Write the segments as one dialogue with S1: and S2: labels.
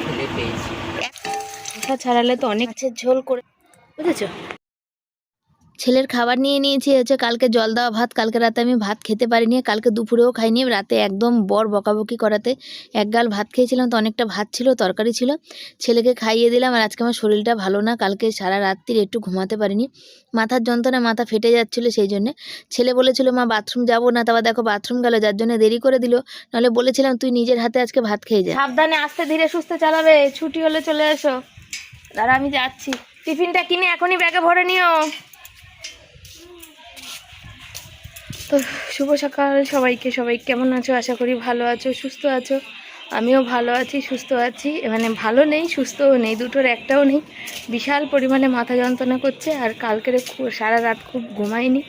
S1: খেতে পেয়েছি।
S2: মাথা ছাড়ালে তো অনেক ঝোল করে বুঝেছ? ছেলের খাবার নিয়ে নিয়েছি, হচ্ছে কালকে জল দেওয়া ভাত, কালকে রাতে আমি ভাত খেতে পারিনি, কালকে দুপুরেও খাইনি, রাতে একদম বর বকাবকি করাতে এক গাল ভাত খেয়েছিলাম, তো অনেকটা ভাত ছিল, তরকারি ছিল, ছেলেকে খাইয়ে দিলাম, আর আজকে আমার শরীরটা ভালো না, কালকে সারা রাত্রির একটু ঘুমাতে পারিনি, মাথার যন্ত্রণায় মাথা ফেটে যাচ্ছিল সেই জন্যে, ছেলে বলেছিল, মা, বাথরুম যাব না তারপর দেখো বাথরুম গেল, যার জন্য দেরি করে দিল, নাহলে বলেছিলাম, তুই নিজের হাতে আজকে ভাত খেয়ে যা। সাবধানে আস্তে ধীরে সুস্থে চালাবে, ছুটি হলে চলে এসো। দাঁড়া, আমি যাচ্ছি। টিফিনটা কিনে এখনই ব্যাগে ভরে নিও। তো শুভ সকাল সবাইকে। সবাই কেমন আছো? আশা করি ভালো আছো, সুস্থ আছো। আমিও ভালো আছি, সুস্থ আছি। মানে ভালো নেই, সুস্থও নেই, দুটোর একটাও নেই। বিশাল পরিমাণে মাথা যন্ত্রণা করছে আর কালকের সারা রাত খুব ঘুমাইনি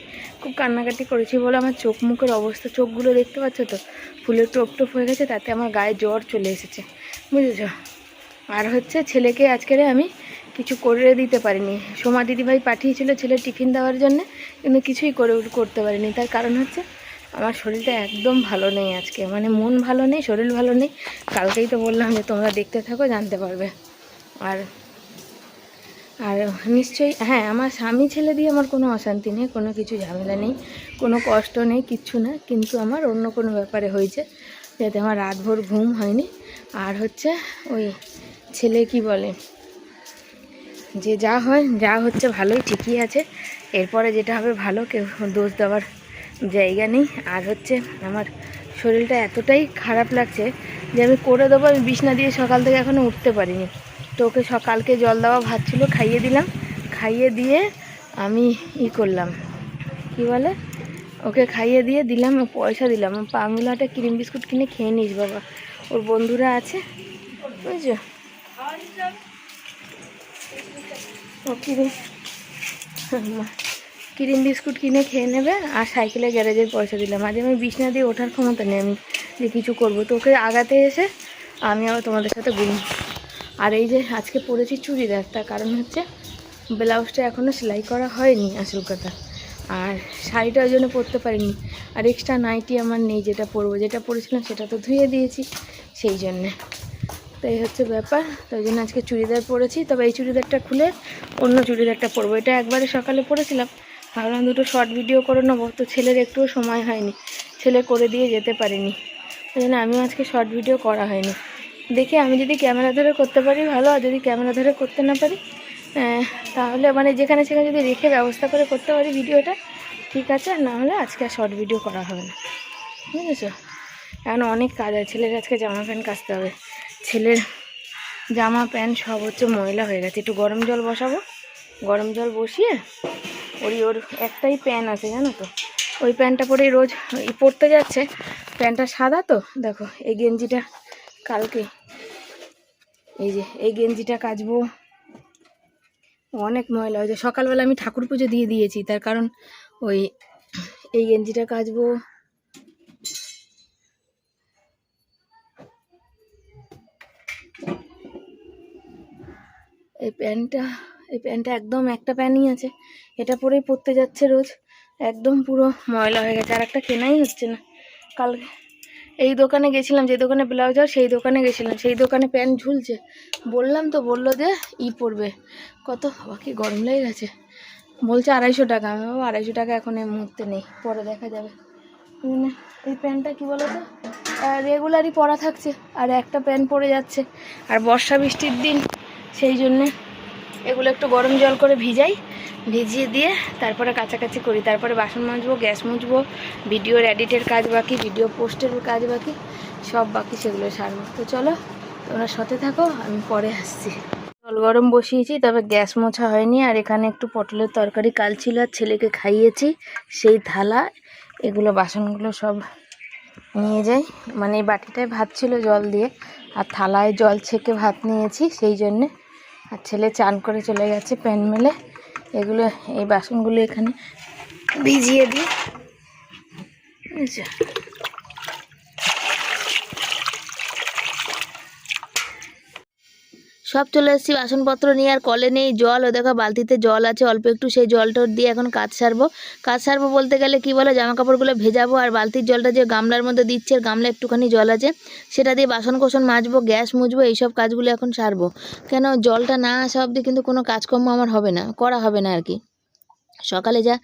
S2: খুব কান্নাকাটি করেছি বলে আমার চোখ মুখের অবস্থা, চোখগুলো দেখতে পাচ্ছ তো? ফুলের টোপ টোপ হয়ে গেছে, তাতে আমার গায়ে জ্বর চলে এসেছে। বুঝেছ? আর হচ্ছে ছেলেকে আজকেরে আমি কিছু করে দিতে পারিনি। সোমা দিদিভাই পাঠিয়েছিল ছেলে টিফিন দেওয়ার জন্য, কিন্তু কিছুই করে করতে পারিনি। তার কারণ হচ্ছে, আমার শরীরটা একদম ভালো নেই আজকে। মানে মন ভালো নেই, শরীর ভালো নেই। কালকেই তো বললাম যে তোমরা দেখতে থাকো, জানতে পারবে। আর আর নিশ্চয়ই হ্যাঁ আমার স্বামী ছেলে দিয়ে আমার কোনো অশান্তি নেই, কোনো কিছু ঝামেলা নেই, কোনো কষ্ট নেই, কিচ্ছু না। কিন্তু আমার অন্য কোনো ব্যাপারে হয়েছে, যাতে আমার রাতভর ঘুম হয়নি। আর হচ্ছে ওই ছেলে কি বলে যে যা হয়, যা হচ্ছে ভালোই, ঠিকই আছে। এরপরে যেটা হবে ভালো, কেউ দোষ দেওয়ার জায়গা নেই। আর হচ্ছে আমার শরীরটা এতটাই খারাপ লাগছে যে আমি করে দেবো, আমি বিছনা দিয়ে সকাল থেকে এখনও উঠতে পারিনি। তো ওকে সকালকে জল দেওয়া ভাত ছিল, খাইয়ে দিলাম। খাইয়ে দিয়ে আমি ই করলাম। কি বলে? ওকে খাইয়ে দিয়ে দিলাম পয়সা দিলাম। পাগুলো একটা ক্রিম বিস্কুট কিনে খেয়ে নিস বাবা। ওর বন্ধুরা আছে, বুঝছ? ও কিরিম বিস্কুট কিনে খেয়ে নেবে আর সাইকেলে গ্যারেজের পয়সা দিলাম আজ আমি বিছনা দিয়ে ওঠার ক্ষমতা নেই আমি যে কিছু করব। তো ওকে আগাতে এসে আমি আবার তোমাদের সাথে ঘুম আর এই যে আজকে পরেছি চুড়িদার, তার কারণ হচ্ছে ব্লাউজটা এখনও সেলাই করা হয়নি আসল কথা আর শাড়িটা ওই জন্য পরতে পারিনি। আর এক্সট্রা নাইটি আমার নেই, যেটা পরবো। যেটা পরেছিলাম সেটা তো ধুয়ে দিয়েছি সেই জন্যে। তো এই হচ্ছে ব্যাপার। তো ওই জন্য আজকে চুড়িদার পরেছি। তবে এই চুড়িদারটা খুলে অন্য চুড়িদারটা পরবো। এটা একবারে সকালে পরেছিলাম। ভাবলাম দুটো শর্ট ভিডিও করে নেব। তো ছেলের একটুও সময় হয়নি। ছেলে করে দিয়ে যেতে পারিনি। ওই জন্য আমিও আজকে শর্ট ভিডিও করা হয়নি। দেখি আমি যদি ক্যামেরা ধরে করতে পারি ভালো আর যদি ক্যামেরা ধরে করতে না পারি আহ, তাহলে মানে যেখানে সেখানে যদি রেখে ব্যবস্থা করে করতে পারি ভিডিওটা ঠিক আছে না হলে আজকে আর শর্ট ভিডিও করা হবে না। বুঝেছ? এখন অনেক কাজ আছে। ছেলের আজকে জামা প্যান্ট কাচতে হবে। ছেলের জামা, প্যান্ট সব হচ্ছে ময়লা হয়ে গেছে। একটু গরম জল বসাবো। গরম জল বসিয়ে ওরই ওর একটাই প্যান আছে, জানো তো? ওই প্যান্টটা পরেই রোজ পরতে যাচ্ছে। প্যান্টটা সাদা তো? দেখো, এই গেঞ্জিটা কালকে। এই যে, এই গেঞ্জিটা কাচবো। অনেক ময়লা হয়েছে। সকালবেলা আমি ঠাকুর পুজো দিয়ে দিয়েছি, তার কারণ ওই এই গেঞ্জিটা কাচবো। এই প্যান্টটা এই প্যান্টটা একদম একটা প্যানই আছে। এটা পরেই পরতে যাচ্ছে রোজ। একদম পুরো ময়লা হয়ে গেছে। আর একটা কেনাই হচ্ছে না। কাল এই দোকানে গেছিলাম, যে দোকানে ব্লাউজ হয় সেই দোকানে গেছিলাম। সেই দোকানে প্যান্ট ঝুলছে। বললাম তো, বলল যে ই পড়বে কত বাকি গরম লেগে গেছে। বলছে আড়াইশো টাকা। আমি বাবা আড়াইশো টাকা এখন এই মুহূর্তে নেই। পরে দেখা যাবে। মানে এই প্যান্টটা কি বলো তো রেগুলারই পরা থাকছে। আর একটা প্যান্ট পরে যাচ্ছে। আর বর্ষা বৃষ্টির দিন। সেই জন্যে এগুলো একটু গরম জল করে ভিজাই, ভিজিয়ে দিয়ে তারপরে কাছাকাছি করি। তারপরে বাসন মাজবো, গ্যাস মুছবো ভিডিওর এডিটের কাজ বাকি ভিডিও পোস্টের কাজ বাকি, সব বাকি সেগুলো সারবো। তো চলো, তোমরা সাথে থাকো, আমি পরে আসছি। জল গরম বসিয়েছি, তবে গ্যাস মোছা হয়নি, আর এখানে একটু পটলের তরকারি কাল ছিল, আর ছেলেকে খাইয়েছি। সেই থালা, এগুলো বাসনগুলো সব নিয়ে যাই। মানে এই বাটিটায় ভাত ছিল জল দিয়ে, আর থালায় জল ছেঁকে ভাত নিয়েছি, সেই জন্যে আর ছেলে চান করে চলে গেছে প্যান মেলে। এগুলো এই বাসনগুলো এখানে ভিজিয়ে দিই। সব চলে এসেছি বাসনপত্র নিয়ে, আর কলে নেই জল। ও দেখো, বালতিতে জল আছে, অল্প একটু সেই জলটা দিয়ে এখন কাজ সারবো। কাজ সারবো বলতে গেলে কি বলো জামা কাপড়গুলো ভেজাবো, আর বালতির জলটা যে গামলার মধ্যে দিচ্ছে, আর গামলা একটুখানি জল আছে, সেটা দিয়ে বাসন কোসন মাজবো, গ্যাস মুছবো এইসব কাজগুলো এখন সারবো। কেন, জলটা না আসা অবধি কিন্তু কোনো কাজকর্ম আমার হবে না, করা হবে না আর কি সকালে যা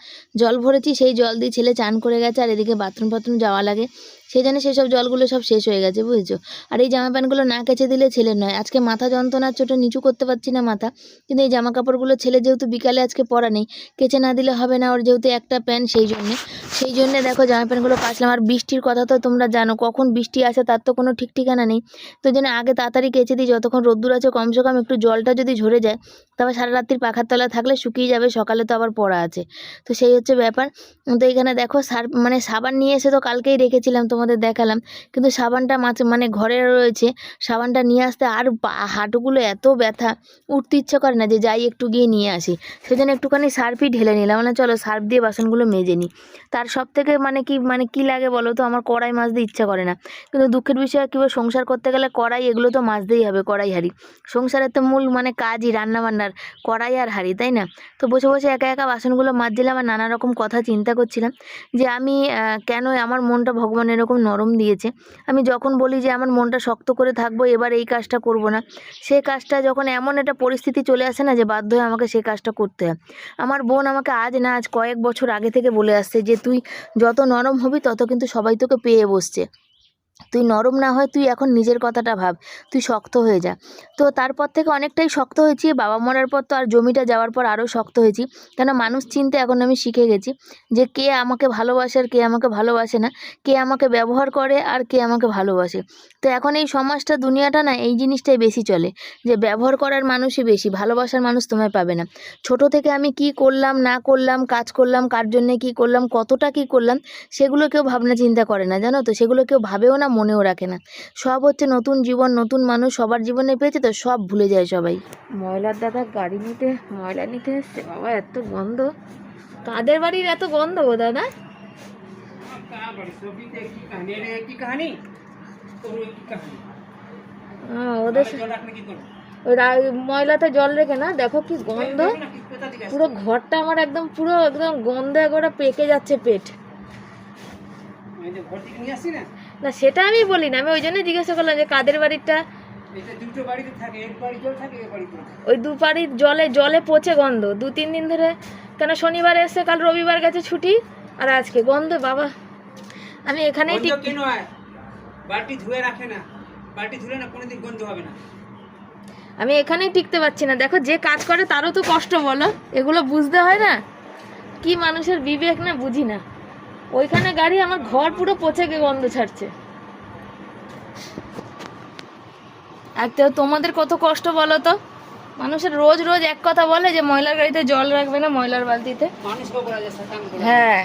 S2: জল ভরেছি, সেই জল দিয়ে ছেলে চান করে গেছে, আর এদিকে বাথরুম ফাথরুম যাওয়া লাগে। সেই জন্য সেসব জলগুলো সব শেষ হয়ে গেছে, বুঝেছ? আর এই জামা প্যান্টগুলো না কেচে দিলে ছেলের নয়। আজকে মাথা যন্ত্রণার ছোটো নিচু করতে পারছি না মাথা। কিন্তু এই জামা কাপড়গুলো ছেলে যেহেতু বিকালে আজকে পরা নেই, কেচে না দিলে হবে না ওর যেহেতু একটা প্যান্ট সেই জন্যে। সেই জন্যে দেখো জামা প্যান্টগুলো কাচলাম। আর বৃষ্টির কথা তো তোমরা জানো, কখন বৃষ্টি আসে তার তো কোনো ঠিক ঠিকানা নেই। তো জন্য আগে তাড়াতাড়ি কেচে দিই, যতক্ষণ রোদ্দুর আছে কমসে কম একটু জলটা যদি ঝরে যায়, তারপর সারা রাত্রির পাখার তলায় থাকলে শুকিয়ে যাবে, সকালে তো আবার পড়া আছে। তো সেই হচ্ছে ব্যাপার। তো এখানে দেখো সার মানে সাবান নিয়ে এসে তো কালকেই রেখেছিলাম তোমাদের দেখালাম। কিন্তু সাবানটা মাছ মানে ঘরে রয়েছে, সাবানটা নিয়ে আসতে আর হাঁটুগুলো এত ব্যথা, উঠতে ইচ্ছে করে না যে যাই একটু গিয়ে নিয়ে আসি। সেজন্য একটুখানি সার্ফই ঢেলে নিলাম মানে চলো সার্ফ দিয়ে বাসনগুলো মেজে নিই। তার সব থেকে মানে কি মানে কি লাগে বলো তো? আমার কড়াই মাজতে ইচ্ছা করে না। কিন্তু দুঃখের বিষয় কী সংসার করতে গেলে কড়াই এগুলো তো মাজতেই হবে, কড়াই হাঁড়ি। সংসারের তো মূল মানে কাজই রান্নাবান্নার, কড়াই আর হাঁড়ি, তাই না? তো বসে বসে একা একা বাসনগুলো মাজছিলাম আর নানা রকম কথা চিন্তা করছিলাম যে আমি কেন আমার মনটা ভগবান এরকম নরম দিয়েছে। আমি যখন বলি যে আমার মনটা শক্ত করে থাকব, এবার এই কাজটা করব না। সে কাজটা যখন এমন একটা পরিস্থিতি চলে আসে না যে বাধ্য হয়ে আমাকে সে কাজটা করতে হয়। আমার বোন আমাকে আজ না আজ কয়েক বছর আগে থেকে বলে আসছে যে, তুই যত নরম হবি, তত কিন্তু সবাই তোকে পেয়ে বসছে। তুই নরম না হয় তুই এখন নিজের কথাটা ভাব, তুই শক্ত হয়ে যা। তো তারপর থেকে অনেকটাই শক্ত হয়েছি, বাবা মরার পর তো আর জমিটা যাওয়ার পর আরও শক্ত হয়েছি। কেন মানুষ চিনতে এখন আমি শিখে গেছি যে কে আমাকে ভালোবাসে আর কে আমাকে ভালোবাসে না, কে আমাকে ব্যবহার করে আর কে আমাকে ভালোবাসে। তো এখন এই সমাজটা, দুনিয়াটা না এই জিনিসটাই বেশি চলে, যে ব্যবহার করার মানুষই বেশি, ভালোবাসার মানুষ তোমায় পাবে না। ছোট থেকে আমি কি করলাম, না করলাম, কাজ করলাম, কার জন্যে কি করলাম, কতটা কি করলাম, সেগুলো কেউ ভাবনা চিন্তা করে না, জানো তো? সেগুলো কেউ ভাবেও না তারা মনেও রাখে না। সব হচ্ছে নতুন জীবন, নতুন মানুষ, সবার জীবনে পেয়েছে তো সব ভুলে যায় সবাই। ময়লার দাদা গাড়ি নিতে, ময়লা নিতে এসছে। বাবা, এত গন্ধ। কাদের বাড়ির এত গন্ধ ও দাদা? ওদের ময়লাতে জল রেখে না? দেখো কি গন্ধ। পুরো ঘরটা আমার একদম, পুরো একদম গন্ধে করে পেকে যাচ্ছে পেট।
S1: ঘর থেকে নিয়ে আসি না
S2: না সেটা আমি বলি না আমি ওই জন্য জিজ্ঞাসা করলাম যে কাদের বাড়িটা? ওই দু বাড়ির জলে জলে পচে গন্ধ। দু তিন দিন ধরে কেন শনিবার এসে কাল রবিবার গেছে ছুটি আর আজকে গন্ধ বাবা। আমি এখানেই
S1: গন্ধ
S2: ঠিক
S1: কেন হয় ধুয়ে রাখে না। বালতি ধুলে না কোনোদিন গন্ধ হবে না।
S2: আমি এখানেই টিকতে পারছি না। দেখো যে কাজ করে তারও তো কষ্ট বলো। এগুলো বুঝতে হয় না? কি মানুষের বিবেক না বুঝি না। ওইখানে গাড়ি আমার ঘর পুরো পচে গে গন্ধ ছাড়ছে। আর তো তোমাদের কত কষ্ট বলো তো? মানুষের রোজ রোজ এক কথা বলে যে ময়লার গাড়িতে জল রাখবে না ময়লার বালতিতে। হ্যাঁ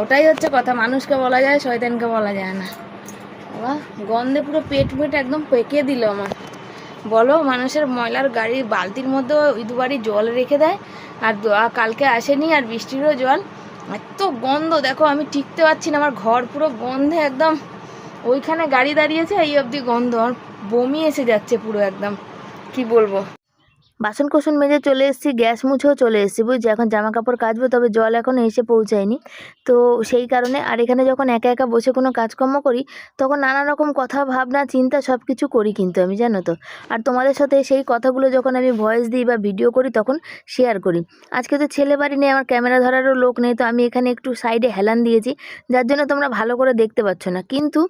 S2: ওটাই হচ্ছে কথা। মানুষকে বলা যায় শয়তানকে বলা যায় না। বাবা গন্ধে পুরো পেট পেট একদম পেকে দিল আমার। বলো মানুষের ময়লার গাড়ি বালতির মধ্যে ওই দুবারই জল রেখে দেয় আর কালকে আসেনি আর বৃষ্টিরও জল। এত গন্ধ, দেখো আমি টিকতে পারছি না, আমার ঘর পুরো গন্ধে একদম। ওইখানে গাড়ি দাঁড়িয়েছে, এই অবধি গন্ধ, আর বমি এসে যাচ্ছে পুরো একদম। কি বলব? বাসন কোসন মেজে চলে এসেছি, গ্যাস মুছেও চলে এসেছি বুঝছি এখন জামা কাপড় কাচবো, তবে জল এখনও এসে পৌঁছায়নি। তো সেই কারণে, আর এখানে যখন একা একা বসে কোনো কাজকর্ম করি, তখন নানা রকম কথা, ভাবনা, চিন্তা সব কিছু করি কিন্তু আমি, জানো তো? আর তোমাদের সাথে সেই কথাগুলো যখন আমি ভয়েস দিই বা ভিডিও করি, তখন শেয়ার করি। আজকে তো ছেলে বাড়ি নেই, আমার ক্যামেরা ধরারও লোক নেই, তো আমি এখানে একটু সাইডে হেলান দিয়েছি, যার জন্য তোমরা ভালো করে দেখতে পাচ্ছ না। কিন্তু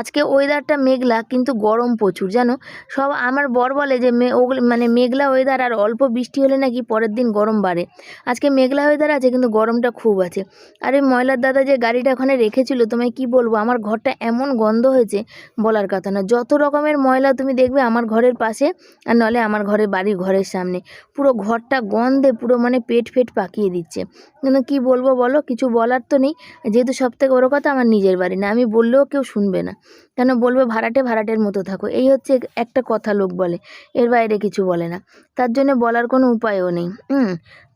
S2: আজকে ওয়েদারটা মেঘলা, কিন্তু গরম প্রচুর, জানো? সব আমার বর বলে যে মে মানে মেঘলা ওয়েদার আর অল্প বৃষ্টি হলে নাকি পরের দিন গরম বাড়ে। আজকে মেঘলা ওয়েদার আছে, কিন্তু গরমটা খুব আছে। আর এই ময়লার দাদা যে গাড়িটা ওখানে রেখেছিল, তোমায় কি বলব? আমার ঘরটা এমন গন্ধ হয়েছে বলার কথা না। যত রকমের ময়লা তুমি দেখবে আমার ঘরের পাশে, আর নলে আমার ঘরে বাড়ির ঘরের সামনে। পুরো ঘরটা গন্ধে, পুরো মানে পেট ফেট পাকিয়ে দিচ্ছে। কিন্তু কি বলব বলো? কিছু বলার তো নেই। যেহেতু সব থেকে বড়ো কথা, আমার নিজের বাড়ি না। আমি বললেও কেউ শুনবে না। কেন বলবে? ভাড়াটে ভাড়াটের মতো থাকো। এই হচ্ছে একটা কথা লোক বলে, এর বাইরে কিছু বলে না। তার জন্য বলার কোনো উপায়ও নেই।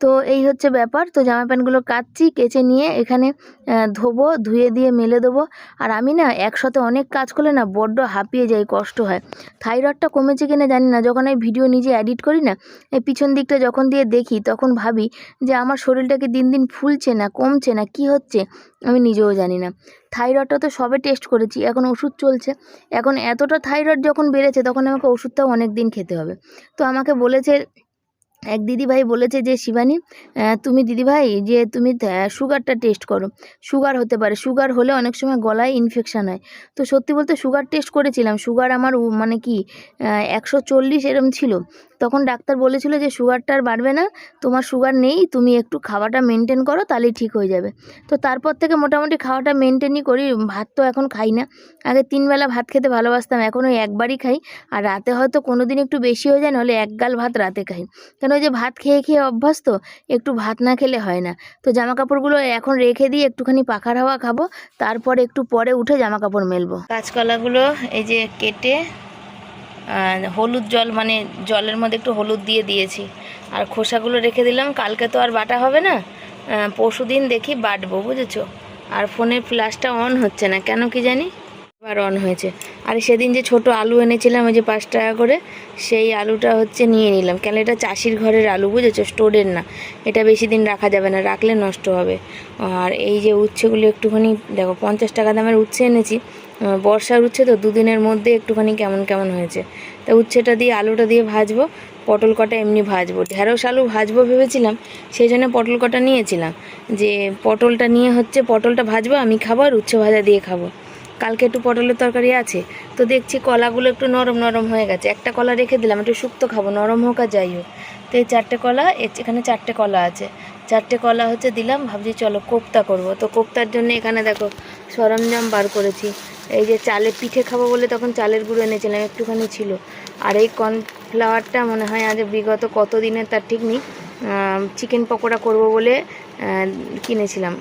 S2: তো এই হচ্ছে ব্যাপার। তো জামা প্যান্টগুলো কাচ্ছি, কেচে নিয়ে এখানে ধোবো, ধুয়ে দিয়ে মেলে দেবো। আর আমি না একসাথে অনেক কাজ করলে না বড্ড হাঁপিয়ে যাই, কষ্ট হয়। থাইরয়েডটা কমেছে কিনা জানি না। যখন আমি ভিডিও নিজে এডিট করি না, এই পিছন দিকটা যখন দিয়ে দেখি, তখন ভাবি যে আমার শরীরটাকে দিন দিন ফুলছে না, কমছে না, কি হচ্ছে? আমি নিজেও জানি না। থাইরয়েডটা তো সবে টেস্ট করেছি, এখন ওষুধ চলছে। এখন এতটা থাইরয়েড যখন বেড়েছে, তখন আমাকে ওষুধটাও অনেক দিন খেতে হবে। তো আমাকে বলেছে, এক দিদিভাই বলেছে যে, শিবানী তুমি দিদিভাই, যে তুমি সুগারটা টেস্ট করো। সুগার হতে পারে সুগার হলে অনেক সময় গলায় ইনফেকশান হয়। তো সত্যি বলতে সুগার টেস্ট করেছিলাম। সুগার আমার মানে কি একশো চল্লিশ এরম ছিল। তখন ডাক্তার বলেছিল যে সুগারটা আর বাড়বে না, তোমার সুগার নেই, তুমি একটু খাওয়াটা মেনটেন করো, তাহলেই ঠিক হয়ে যাবে। তো তারপর থেকে মোটামুটি খাওয়াটা মেনটেনই করি, ভাত তো এখন খাই না। আগে তিনবেলা ভাত খেতে ভালোবাসতাম, এখন ওই একবারই খাই। আর রাতে হয়তো কোনো দিন একটু বেশি হয়ে যায়, নাহলে এক গাল ভাত রাতে খাই। কেন ওই যে ভাত খেয়ে খেয়ে অভ্যাস তো, একটু ভাত না খেলে হয় না। তো জামা কাপড়গুলো এখন রেখে দিয়ে একটুখানি পাখার হাওয়া খাব, তারপর একটু পরে উঠে জামা কাপড় মেলবো। কাঁচকলাগুলো এই যে কেটে হলুদ জল মানে জলের মধ্যে একটু হলুদ দিয়ে দিয়েছি। আর খোসাগুলো রেখে দিলাম, কালকে তো আর বাটা হবে না। পরশু দিন দেখি বাটবো, বুঝেছ? আর ফোনের ফ্ল্যাশটা অন হচ্ছে না, কেন কি জানি? আবার অন হয়েছে। আর সেদিন যে ছোট আলু এনেছিলাম, ওই যে পাঁচ টাকা করে, সেই আলুটা হচ্ছে নিয়ে নিলাম। কেন এটা চাষির ঘরের আলু, বুঝেছ? স্টোরের না। এটা বেশি দিন রাখা যাবে না, রাখলে নষ্ট হবে। আর এই যে উচ্ছেগুলো একটুখানি, দেখো, পঞ্চাশ টাকা দামের উচ্ছে এনেছি। বর্ষার উচ্ছে তো দুদিনের মধ্যে একটুখানি কেমন কেমন হয়েছে। তা উচ্ছেটা দিয়ে আলুটা দিয়ে ভাজবো, পটল কটা এমনি ভাজবো। ঢেঁড়স আলু ভাজবো ভেবেছিলাম, সেই জন্য পটল কটা নিয়েছিলাম। যে পটলটা নিয়ে হচ্ছে পটলটা ভাজবো, আমি খাব আর উচ্ছে ভাজা দিয়ে খাব। কালকে একটু পটলের তরকারি আছে, তো দেখছি কলাগুলো একটু নরম নরম হয়ে গেছে। একটা কলা রেখে দিলাম, একটু শুক্তো খাব, নরম হোক আর যাই হোক। তো এই চারটে কলা এখানে চারটে কলা আছে। চারটে কলা হচ্ছে দিলাম, ভাবছি চলো কোপ্তা করব। তো কোপ্তার জন্য এখানে দেখো সরঞ্জাম বার করেছি। এই যে চালে পিঠে খাব বলে তখন চালের গুঁড়ো এনেছিলাম, একটুখানি ছিল। আর এই কর্নফ্লাওয়ারটা মনে হয় আজ বিগত কত দিনের তার ঠিক নেই চিকেন পকোড়া করব বলে কিনেছিলাম।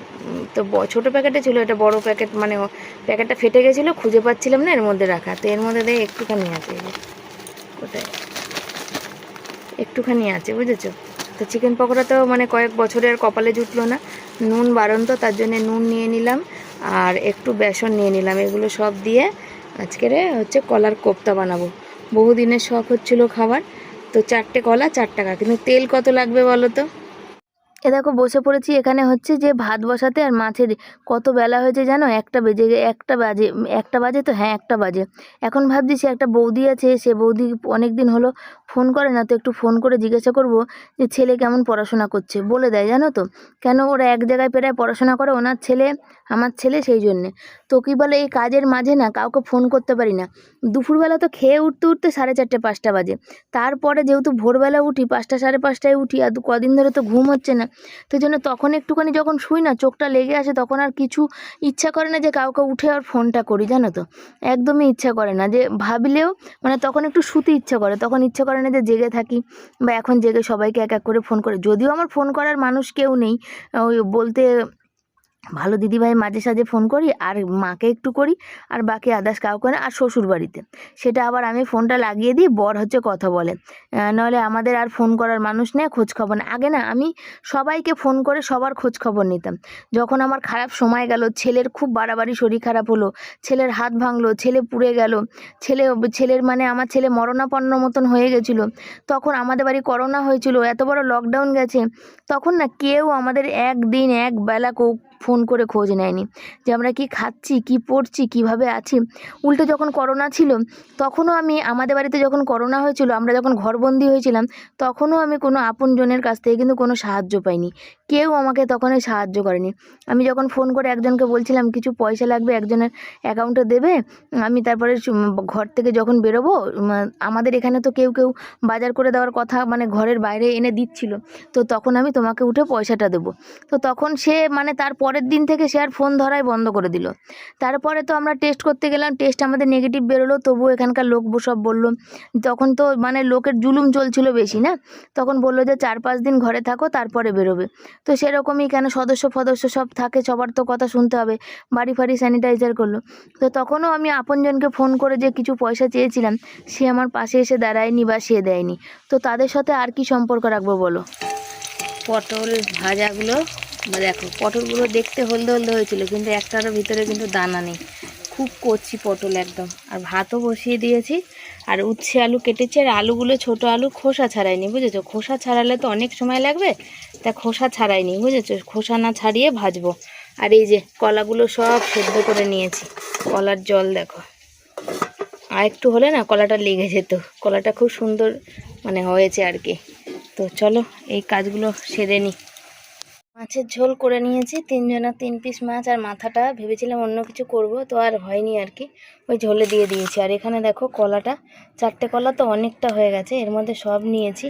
S2: তো ছোটো প্যাকেটে ছিল, এটা বড় প্যাকেট মানে প্যাকেটটা ফেটে গেছিল, খুঁজে পাচ্ছিলাম না এর মধ্যে রাখা। তো এর মধ্যে দেখ একটুখানি আছে কোথায় একটুখানি আছে, বুঝেছ? তো চিকেন পকোড়া তো মানে কয়েক বছরের কপালে জুটলো না। নুন বারন্ত তার জন্য নুন নিয়ে নিলাম আর একটু বেসন নিয়ে নিলাম। এগুলো সব দিয়ে আজকের হচ্ছে কলার কোপ্তা বানাবো। বহুদিনের শখ হচ্ছিল খাবার। তো চারটে কলা, চার টাকা। কিন্তু তেল কত লাগবে বলো তো? এ দেখো, বসে পড়েছি এখানে হচ্ছে যে ভাত বসাতে আর মাছের কত বেলা হয়েছে জানো? একটা বেজে একটা বাজে একটা বাজে তো হ্যাঁ একটা বাজে। এখন ভাবছি সে একটা বৌদি আছে, সে বৌদি অনেক দিন হলো ফোন করে না, তো একটু ফোন করে জিজ্ঞাসা করব যে ছেলে কেমন পড়াশোনা করছে? বলে দেয়, জানো তো? কেন ওরা এক জায়গায় প্রায় পড়াশোনা করে, ওনার ছেলে, আমার ছেলে সেই জন্যে। তো কী বলে, এই কাজের মাঝে না কাউকে ফোন করতে পারি না। দুপুরবেলা তো খেয়ে উঠতে উঠতে সাড়ে চারটে, পাঁচটা বাজে। তারপরে যেহেতু ভোরবেলা উঠি, পাঁচটা, সাড়ে পাঁচটায় উঠি, আর কদিন ধরে তো ঘুম হচ্ছে না, তো জন্য তখন একটুখানি যখন শুই না, চোখটা লেগে আসে, তখন আর কিছু ইচ্ছা করে না যে কাউকে উঠে আর ফোনটা করি, জানো তো? একদমই ইচ্ছা করে না, যে ভাবলেও মানে তখন একটু শুতে ইচ্ছা করে, তখন ইচ্ছা করে না যে জেগে থাকি বা এখন জেগে সবাইকে এক এক করে ফোন করে। যদিও আমার ফোন করার মানুষ কেউ নেই, ওই বলতে ভালো দিদিভাই মাঝে সাঝে ফোন করি আর মাকে একটু করি আর বাকি আদার্স কাউকে না, আর শ্বশুর বাড়িতে সেটা আবার আমি ফোনটা লাগিয়ে দিই, বর হচ্ছে কথা বলে। নাহলে আমাদের আর ফোন করার মানুষ নেই, খোঁজ খবর না আগে না, আমি সবাইকে ফোন করে সবার খোঁজ খবর নিতাম। যখন আমার খারাপ সময় গেল, ছেলের খুব বাড়াবাড়ি, শরীর খারাপ হলো, ছেলের হাত ভাঙলো, ছেলে পুড়ে গেল, ছেলে, ছেলের মানে আমার ছেলে মরণাপন্ন মতন হয়ে গেছিল, তখন আমাদের বাড়ি করোনা হয়েছিল, এত বড় লকডাউন গেছে, তখন না কেউ আমাদের একদিন, এক বেলা ফোন করে খোঁজ নেয়নি যে আমরা কি খাচ্ছি, কি পড়ছি, কীভাবে আছি। উল্টো যখন করোনা ছিল, তখনও আমি আমাদের বাড়িতে যখন করোনা হয়েছিল, আমরা যখন ঘরবন্দি হয়েছিলাম, তখনও আমি কোনো আপনজনের কাছ থেকে কিন্তু কোনো সাহায্য পাইনি। কেউ আমাকে তখন সাহায্য করেনি। আমি যখন ফোন করে একজনকে বলছিলাম, কিছু পয়সা লাগবে একজনের অ্যাকাউন্টে দেবে? আমি তারপরে ঘর থেকে যখন বেরোবো আমাদের এখানে তো কেউ কেউ বাজার করে দেওয়ার কথা মানে ঘরের বাইরে এনে দিচ্ছিল। তো তখন আমি তোমাকে উঠে পয়সাটা দেবো। তো তখন সে মানে তার পরের দিন থেকে সে আর ফোন ধরাই বন্ধ করে দিল। তারপরে তো আমরা টেস্ট করতে গেলাম টেস্ট আমাদের নেগেটিভ বেরোলো, তবুও এখানকার লোক সব বলল। তখন তো মানে লোকের জুলুম চলছিল বেশি না? তখন বলল যে চার পাঁচ দিন ঘরে থাকো, তারপরে বেরোবে। তো সেরকমই কেন সদস্য ফদস্য সব থাকে, সবার তো কথা শুনতে হবে। বাড়ি ফাড়ি স্যানিটাইজার করল। তো তখনও আমি আপনজনকে ফোন করে যে কিছু পয়সা চেয়েছিলাম, সে আমার পাশে এসে দাঁড়ায়নি বা সে দেয়নি। তো তাদের সাথে আর কি সম্পর্ক রাখব বলো? পটল ভাজাগুলো দেখো, পটলগুলো দেখতে হলদে হলদে হয়েছিল, কিন্তু একটারও ভিতরে কিন্তু দানা নেই। খুব কচি পটল একদম। আর ভাতও বসিয়ে দিয়েছি, আর উচ্ছে আলু কেটেছি, আর আলুগুলো ছোট আলু খোসা ছাড়াইনি, বুঝেছ? খোসা ছাড়ালে তো অনেক সময় লাগবে, তা খোসা ছাড়াইনি, বুঝেছ? খোসা না ছাড়িয়ে ভাজবো। আর এই যে কলাগুলো সব সেদ্ধ করে নিয়েছি, কলার জল দেখো। আর একটু হলে না কলাটা লেগে যেত, কলাটা খুব সুন্দর মানে হয়েছে আর কি। তো চলো, এই কাজগুলো সেরে নিই মাছের ঝোল করে নিয়েছি। তিনজনের তিন পিস মাছ আর মাথাটা ভেবেছিলাম অন্য কিছু করব, তো আর হয়নি আর কি। ওই ঝোলে দিয়ে দিয়েছি। আর এখানে দেখো কলাটা, চারটে কলা তো অনেকটা হয়ে গেছে। এর মধ্যে সব নিয়েছি।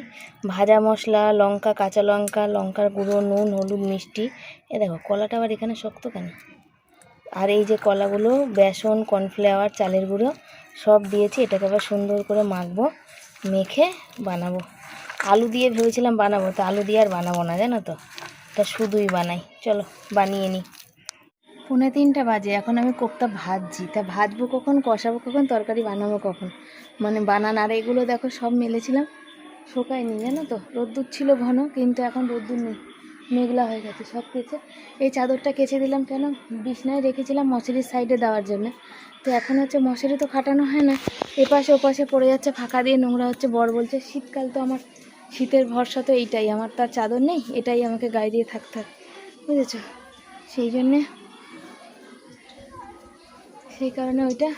S2: ভাজা মশলা, লঙ্কা, কাঁচা লঙ্কা, লঙ্কার গুঁড়ো, নুন, হলুদ, মিষ্টি। এ দেখো, কলাটা আবার এখানে শক্ত কেন? আর এই যে কলাগুলো, বেসন, কর্নফ্লাওয়ার, চালের গুঁড়ো, সব দিয়েছি। এটাকে আবার সুন্দর করে মাখবো, মেখে বানাবো। আলু দিয়ে ভেবেছিলাম বানাবো, তো আলু দিয়ে আর বানাবো না, জানো তো? এটা শুধুই বানাই। চলো, বানিয়ে নিই পৌনে তিনটা বাজে, এখন আমি কোপ্তা ভাজছি। তা ভাজবো কখন, কষাবো কখন, তরকারি বানাবো কখন? মানে বানান, আর এগুলো দেখো সব মেলেছিলাম। শোকায়নি, জানো তো? রোদ্দুর ছিল ঘন, কিন্তু এখন রোদ্দুর নেই। মেঘলা হয়ে গেছে, সব কেচে। এই চাদরটা কেচে দিলাম কেন? বিছনায় রেখেছিলাম মশারির সাইডে দেওয়ার জন্য। তো এখন হচ্ছে মশারি তো খাটানো হয় না। এপাশে ওপাশে পড়ে যাচ্ছে, ফাঁকা দিয়ে নোংরা হচ্ছে, বর বলছে, শীতকাল তো আমার শীতের ভরসা তো এইটাই, আমার তার চাদর নেই, এটাই আমাকে গায়ে দিয়ে থাকতে হয় বুঝেছ? সেই জন্যে, সেই কারণে ওইটা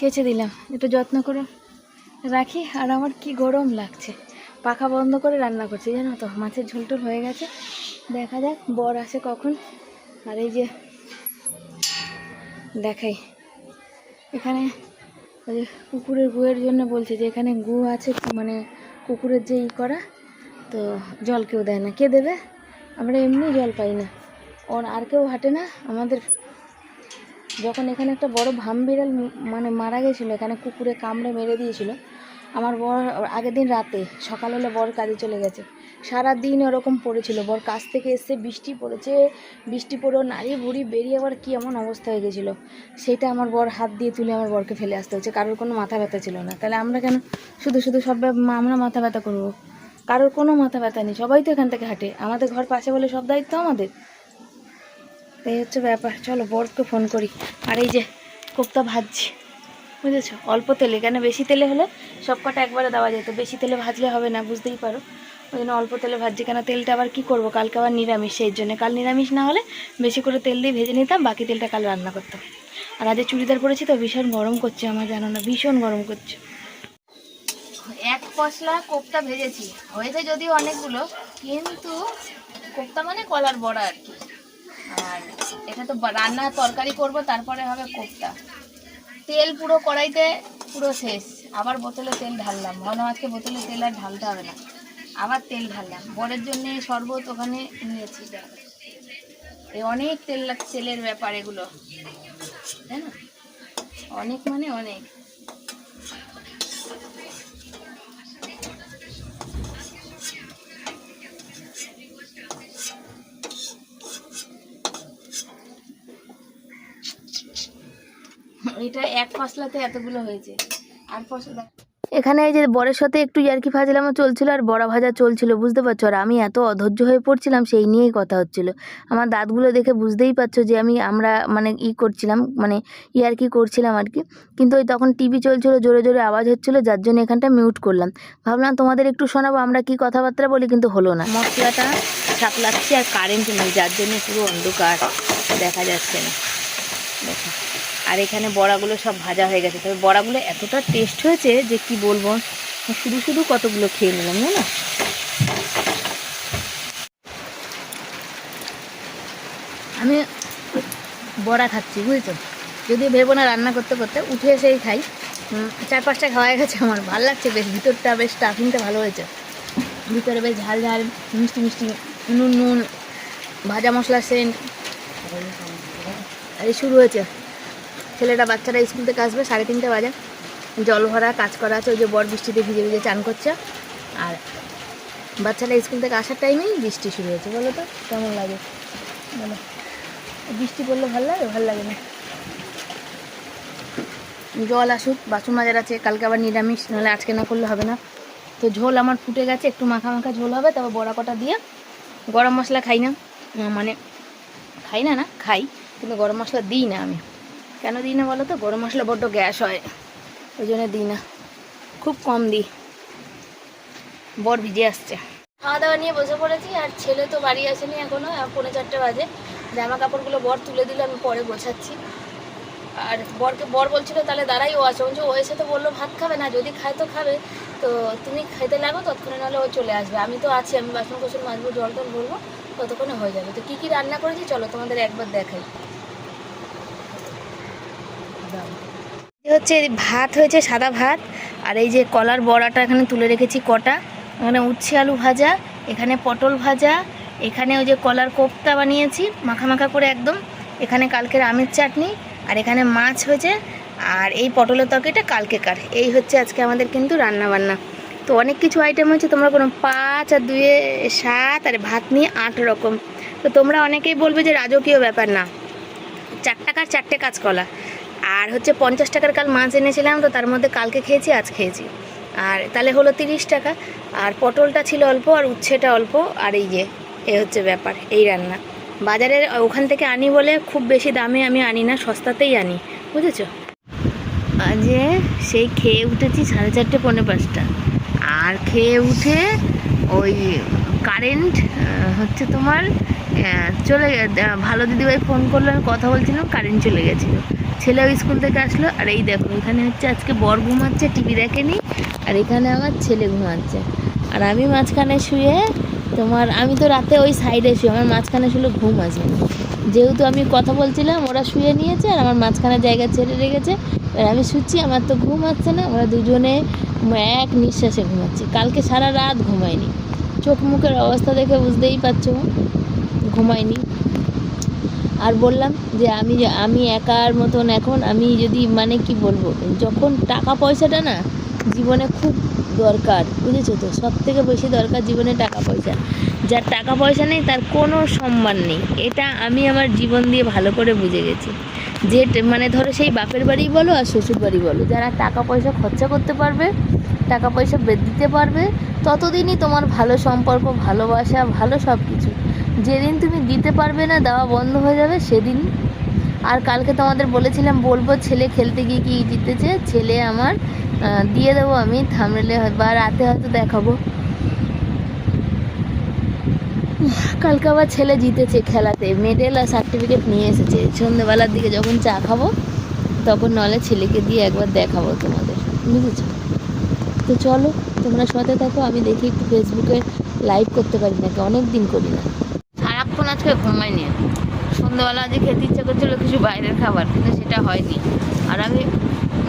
S2: কেচে দিলাম, একটু যত্ন করে রাখি, আর আমার কি গরম লাগছে। পাখা বন্ধ করে রান্না করছি, জানো তো, মাছের ঝোলটোল হয়ে গেছে, দেখা যাক বর আসে কখন, আর এই যে দেখাই, এখানে ওই যে কুকুরের গুয়ের জন্য বলছে যে এখানে গু আছে মানে কুকুরের যে ই করা, তো জল কেউ দেয় না। কে দেবে? আমরা এমনি জল পাই না। ওর আর কেউ হাঁটে না। আমাদের যখন এখানে একটা বড় ভাম বিড়াল মানে মারা গেছিল, এখানে কুকুরে কামড়ে মেরে দিয়েছিল, আমার বর আগের দিন রাতে সকাল হলে বর কাজে চলে গেছে। সারা দিন ওরকম পড়েছিল। বর কাজ থেকে এসে বৃষ্টি পড়েছে, বৃষ্টি পড়েও নাড়ি বুড়ি বেরিয়ে আবার কি এমন অবস্থা হয়ে গেছিল? সেটা আমার বর হাত দিয়ে তুলে আমার বরকে ফেলে আসতে হচ্ছে কারোর কোনো মাথা ব্যথা ছিল না। তাহলে আমরা কেন শুধু শুধু সব আমরা মাথা ব্যথা করব? কারোর কোনো মাথা ব্যথা নেই। সবাই তো এখান থেকে হাঁটে। আমাদের ঘর পাশে বলে সব দায়িত্ব আমাদের। এই হচ্ছে ব্যাপার। চলো, বরকে ফোন করি। আর এই যে কোপ্তা ভাজছি। বুঝেছ? অল্প তেলে। কেন? বেশি তেলে হলে সব কটা একবারে দেওয়া যেত বেশি তেলে ভাজলে হবে না, বুঝতেই পারো। ওই জন্য অল্প তেলে ভাজছি। কেন তেলটা আবার কি করব? কালকে আবার নিরামিষ, সেই জন্য। কাল নিরামিষ না হলে বেশি করে তেল দিয়ে ভেজে নিতাম, বাকি তেলটা কাল রান্না করতাম। আর আজ চুড়িদার পরেছি তো, ভীষণ গরম করছে আমার, জানো না, ভীষণ গরম করছে। এক পশলা কোপ্তা ভেজেছি। হয়েছে যদিও অনেকগুলো, কিন্তু কোপ্তা মানে কলার বড়া আর কি। আর এটা তো রান্না, তরকারি করব, তারপরে হবে কোপ্তা। তেল পুরো কড়াইতে পুরো শেষ। আবার বোতলে তেল ঢাললাম। ভাবলাম আজকে বোতলে তেল আর ঢালতে হবে না। আবার তেল ঢাললাম বরের জন্য শরবত ওখানে নিয়েছি। এই অনেক তেল লাগ- তেলের ব্যাপার এগুলো। তাই না? অনেক মানে অনেক। এটা এক ফসলাতে এতগুলো হয়েছে। আর ফসলা এখানে এই যে বরের সাথে একটু ইয়ার্কি ফাজলামো চলছিল আর বড়া ভাজা চলছিল, বুঝতে পারছ? আর আমি এত অধৈর্য হয়ে পড়ছিলাম, সেই নিয়েই কথা হচ্ছিল। আমার দাঁতগুলো দেখে বুঝতেই পারছ যে আমি আমরা মানে ই করছিলাম মানে ইয়ার্কি করছিলাম আর কি। কিন্তু ওই তখন টিভি চলছিল, জোরে জোরে আওয়াজ হচ্ছিল, যার জন্য এখানটা মিউট করলাম। ভাবলাম তোমাদের একটু শোনাবো, আমরা কি কথাবার্তা বলি, কিন্তু হলো না। মশলাটা সাপলাচ্ছি আর কারেন্ট নেই, যার জন্য পুরো অন্ধকার, দেখা যাচ্ছে না। দেখো। আর এখানে বড়াগুলো সব ভাজা হয়ে গেছে। তবে বড়াগুলো এতটা টেস্ট হয়েছে যে কি বলব? শুধু শুধু কতগুলো খেয়ে নিলাম, জানো? আমি বড়া খাচ্ছি, বুঝেছ? যদি ভেবো না রান্না করতে করতে, উঠে এসেই খাই। চার পাঁচটা খাওয়া গেছে আমার, ভালো লাগছে বেশ। ভিতরটা বেশ স্টাফিংটা ভালো হয়েছে। ভিতরে বেশ ঝাল ঝাল, মিষ্টি মিষ্টি, নুন নুন, ভাজা মশলা সেন্ট এই শুরু হয়েছে। ছেলেটা বাচ্চারা স্কুল থেকে আসবে, সাড়ে তিনটে বাজে। জল ভরা, কাজ করা আছে, ওই যে বড় বৃষ্টিতে ভিজে ভিজে চান করছে। আর বাচ্চারা স্কুল থেকে আসার টাইমেই বৃষ্টি শুরু হয়েছে, বলো তো? কেমন লাগে? বলো। বৃষ্টি পড়লে ভালো লাগে? ভালো লাগে না? জল আসুক, বাসন মাজার আছে, কালকে আবার নিরামিষ, নাহলে আজকে না করলে হবে না। তো ঝোল আমার ফুটে গেছে, একটু মাখা মাখা ঝোল হবে, তারপর বড়া কটা দিয়ে গরম মশলা খাই না। মানে খাই না না, খাই, কিন্তু গরম মশলা দিই না আমি। কেন দিই না বলো তো? গরম মশলা বড্ড গ্যাস হয়। ওই জন্য দিই না। খুব কম দিই। বর ভিজে আসছে। খাওয়া দাওয়া নিয়ে বসে পড়েছি, আর ছেলে তো বাড়ি আসেনি এখনও পৌনে চারটে বাজে। জামা কাপড়গুলো বর তুলে দিলে, আমি পরে গোছাচ্ছি। আর বরকে, বর বলছিল, তাহলে দাঁড়াই, ও আছে ও এসে তো বলল, ভাত খাবে না, যদি খায় তো খাবে। তো তুমি খেতে লাগো, ততক্ষণে নাহলে ও চলে আসবে। আমি তো আছি, আমি বাসন কোসন মাজবো জল টল ভরবো, ততক্ষণে হয়ে যাবে। তো কী কী রান্না করেছি, চলো তোমাদের একবার দেখাই। হচ্ছে ভাত হয়েছে, সাদা ভাত। আর এই যে কলার বড়াটা এখানে তুলে রেখেছি কটা। এখানে উচ্ছে আলু ভাজা, এখানে পটল ভাজা, এখানে ওই যে কলার কোপ্তা বানিয়েছি, মাখা মাখা করে একদম। এখানে কালকের আমের চাটনি, আর এখানে মাছ হয়েছে, আর এই পটলের তরকারিটা কালকেকার এই হচ্ছে আজকে আমাদের কিন্তু রান্না বান্না তো অনেক কিছু আইটেম হচ্ছে তোমরা কোনো পাঁচ আর দুয়ে সাত আর ভাত নিয়ে আট রকম। তো তোমরা অনেকেই বলবে যে রাজকীয় ব্যাপার না। চার টাকার চারটে কাঁচকলা। আর হচ্ছে পঞ্চাশ টাকার কাল মাছ এনেছিলাম, তো তার মধ্যে কালকে খেয়েছি, আজ খেয়েছি। আর তাহলে হলো তিরিশ টাকা। আর পটলটা ছিল অল্প আর উচ্ছেটা অল্প, আর এই যে, এ হচ্ছে ব্যাপার, এই রান্না। বাজারের ওখান থেকে আনি বলে খুব বেশি দামে আমি আনি না, সস্তাতেই আনি, বুঝেছ? আজে সেই খেয়ে উঠেছি সাড়ে চারটে, পৌনে পাঁচটা। আর খেয়ে উঠে ওই কারেন্ট হচ্ছে তোমার চলে ভালো দিদিভাই ফোন করল, আমি কথা বলছিলাম, কারেন্ট চলে গেছিল। ছেলেও স্কুল থেকে আসলো, আর এই দেখো, এখানে হচ্ছে আজকে বর ঘুমাচ্ছে টিভি দেখেনি, আর এখানে আমার ছেলে ঘুমাচ্ছে। আর আমি মাঝখানে শুয়ে তোমার, আমি তো রাতে ওই সাইডে শুয়ে, আমার মাঝখানে শুলে ঘুম আসে যেহেতু আমি কথা বলছিলাম, ওরা শুয়ে নিয়েছে, আর আমার মাঝখানে জায়গা ছেড়ে রেখেছে, এবার আমি শুচ্ছি, আমার তো ঘুম আসছে না, আমরা দুজনে এক নিঃশ্বাসে ঘুমাচ্ছি। কালকে সারা রাত ঘুমাইনি। চোখ মুখের অবস্থা দেখে বুঝতেই পারছ, ঘুমাইনি। আর বললাম যে আমি আমি একার মতন এখন, আমি যদি মানে কি বলব, যখন টাকা পয়সাটা না জীবনে খুব দরকার, বুঝেছ তো? সব থেকে বেশি দরকার জীবনে টাকা পয়সা। যার টাকা পয়সা নেই, তার কোনো সম্মান নেই। এটা আমি আমার জীবন দিয়ে ভালো করে বুঝে গেছি। যে মানে ধরো সেই বাপের বাড়ি বলো আর শ্বশুর বাড়ি বলো, যারা টাকা পয়সা খরচা করতে পারবে, টাকা পয়সা দিতে পারবে, ততদিনই তোমার ভালো সম্পর্ক, ভালোবাসা, ভালো সব কিছু যেদিন তুমি দিতে পারবে না, দেওয়া বন্ধ হয়ে যাবে, সেদিন। আর কালকে তোমাদের বলেছিলাম, বলব ছেলে খেলতে গিয়ে কি জিতেছে? ছেলে আমার দিয়ে দেবো আমি, থামলে বা রাতে হয়তো দেখাবো। কালকে আবার ছেলে জিতেছে খেলাতে, মেডেল আর সার্টিফিকেট নিয়ে এসেছে। সন্ধ্যেবেলার দিকে যখন চা খাব, তখন নলে ছেলেকে দিয়ে একবার দেখাবো তোমাদের। বুঝেছ? তো চলো, তোমরা সাথে থাকো, আমি দেখি একটু ফেসবুকে লাইভ করতে পারি নাকি? অনেক দিন করি না। আজকে ঘুমাইনি সন্ধ্যাবেলা আজকে খেতে ইচ্ছা করছিল কিছু বাইরের খাবার, কিন্তু সেটা হয়নি। আর আমি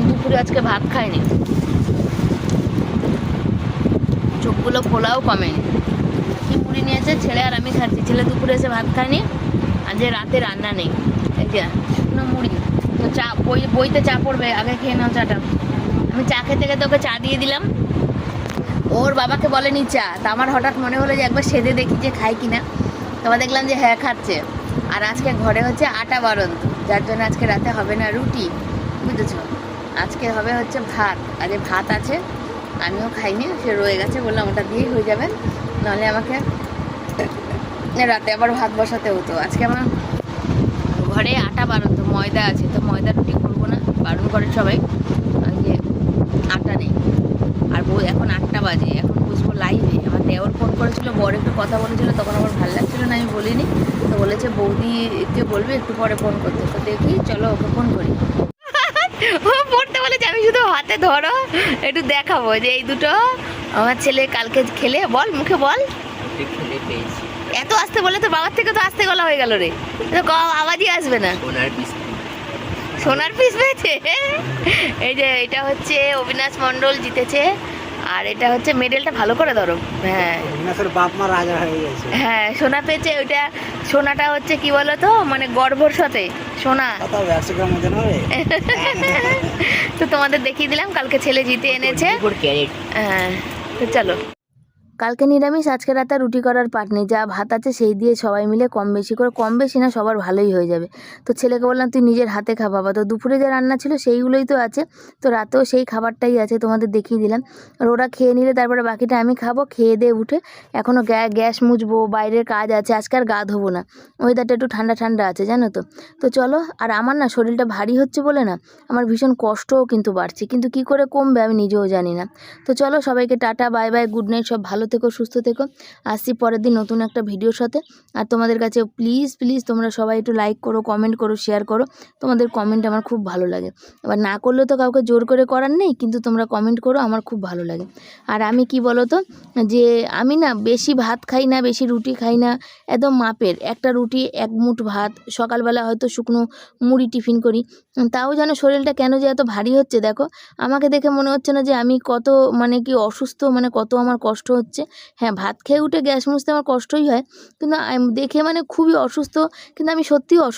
S2: দুপুরে আজকে ভাত খাইনি। চোখগুলো খোলাও কমেনি। কি মুড়ি নিয়েছে ছেলে আর আমি খাচ্ছি। ছেলে দুপুরে এসে ভাত খায়নি, আর যে রাতে রান্না নেই। শুকনো মুড়ি। তো চা, বই, বইতে চা পড়বে, আগে খেয়ে নাও চাটা। আমি চা খেতে খেতে ওকে চা দিয়ে দিলাম। ওর বাবাকে বলেনি চা। তা আমার হঠাৎ মনে হলো যে একবার সেদে দেখি যে খায় কিনা। তারপর দেখলাম যে হ্যাঁ খাচ্ছে। আর আজকে ঘরে হচ্ছে আটা বারন্ত, যার জন্য আজকে রাতে হবে না রুটি, বুঝেছ? আজকে হবে হচ্ছে ভাত, আর এই ভাত আছে আমিও খাইনি, সে রয়ে গেছে, বললাম ওটা দিয়েই হয়ে যাবে। নাহলে আমাকে রাতে আবার ভাত বসাতে হতো। আজকে আমার ঘরে আটা বারন্ত, ময়দা আছে, তো ময়দা রুটি করব না, বারণ করে সবাই। আজকে আটা নেই। আর এখন আটটা বাজে, এখন বুঝব লাইভে দেওর ফোন করেছিল বর একটু কথা বলেছিল তখন আমার ভালো লাগছিল না আমি বলিনি। তো বলেছে বৌদিকে বলবে একটু পরে ফোন করতে। তো দেখি চলো ওকে ফোন করি। ও পড়তে বলেছে আমি শুধু হাতে ধরো একটু দেখাবো যে এই দুটো আমার ছেলে কালকে খেলে। বল মুখে বল। এত আসতে বলে তো বাবার থেকে তো আসতে গলা হয়ে গেল রে। তো আওয়াজই আসবে না।
S1: সোনার
S2: পিস পেয়েছে? এই যে এটা হচ্ছে অবিনাশ মণ্ডল জিতেছে। আর এটা হচ্ছে মেডেলটা ভালো করে ধরো। হ্যাঁ।
S3: বাপ মা রাজা হয়ে গেছে।
S2: হ্যাঁ সোনা পেয়েছে ওইটা সোনাটা হচ্ছে কি বলো তো মানে গর্ভর সাথে সোনা। তো তোমাদের দেখিয়ে দিলাম কালকে ছেলে জিতে এনেছে। হ্যাঁ তো চলো। কালকে নিরামিষ, আজকে রাতে রুটি করার পাট নেই যা ভাত আছে সেই দিয়ে সবাই মিলে কম বেশি করে, কম বেশি না, সবার ভালোই হয়ে যাবে। তো ছেলেকে বললাম, তুই নিজের হাতে খা বাবা। তো দুপুরে যে রান্না ছিল সেইগুলোই তো আছে। তো রাতেও সেই খাবারটাই আছে, তোমাদের দেখিয়ে দিলাম। আর ওরা খেয়ে নিলে তারপরে বাকিটা আমি খাব, খেয়ে দিয়ে উঠে এখনও গ্যাস মুছবো, বাইরের কাজ আছে, আজকে আর গা ধোবো না। ওয়েদারটা একটু ঠান্ডা ঠান্ডা আছে, জানো তো। তো চলো, আর আমার না শরীরটা ভারী হচ্ছে বলে না, আমার ভীষণ কষ্টও কিন্তু বাড়ছে। কিন্তু কি করে কমবে আমি নিজেও জানি না। তো চলো সবাইকে tata, bye bye, good night, সব ভালো থেকো, সুস্থ থেকো। আসছি পরের দিন নতুন একটা ভিডিওর সাথে। আর তোমাদের কাছে প্লিজ প্লিজ তোমরা সবাই একটু লাইক করো কমেন্ট করো শেয়ার করো। তোমাদের কমেন্ট আমার খুব ভালো লাগে। এবার না করলে তো কাউকে জোর করে করার নেই, কিন্তু তোমরা কমেন্ট করো, আমার খুব ভালো লাগে। আর আমি কি বলো তো যে আমি না বেশি ভাত খাই না, বেশি রুটি খাই না, একদম মাপের। একটা রুটি, এক মুঠ ভাত, সকালবেলা হয়তো শুকনো মুড়ি টিফিন করি। তাও যেন শরীরটা কেন যে এত ভারী হচ্ছে, দেখো। আমাকে দেখে মনে হচ্ছে না যে আমি কত মানে কি অসুস্থ মানে কত আমার কষ্ট হচ্ছে। হ্যাঁ ভাত খেয়ে উঠে গ্যাস মুছতে আমার কষ্টই হয়। কিন্তু দেখে মানে খুবই অসুস্থ। কিন্তু আমি সত্যিই অসুস্থ।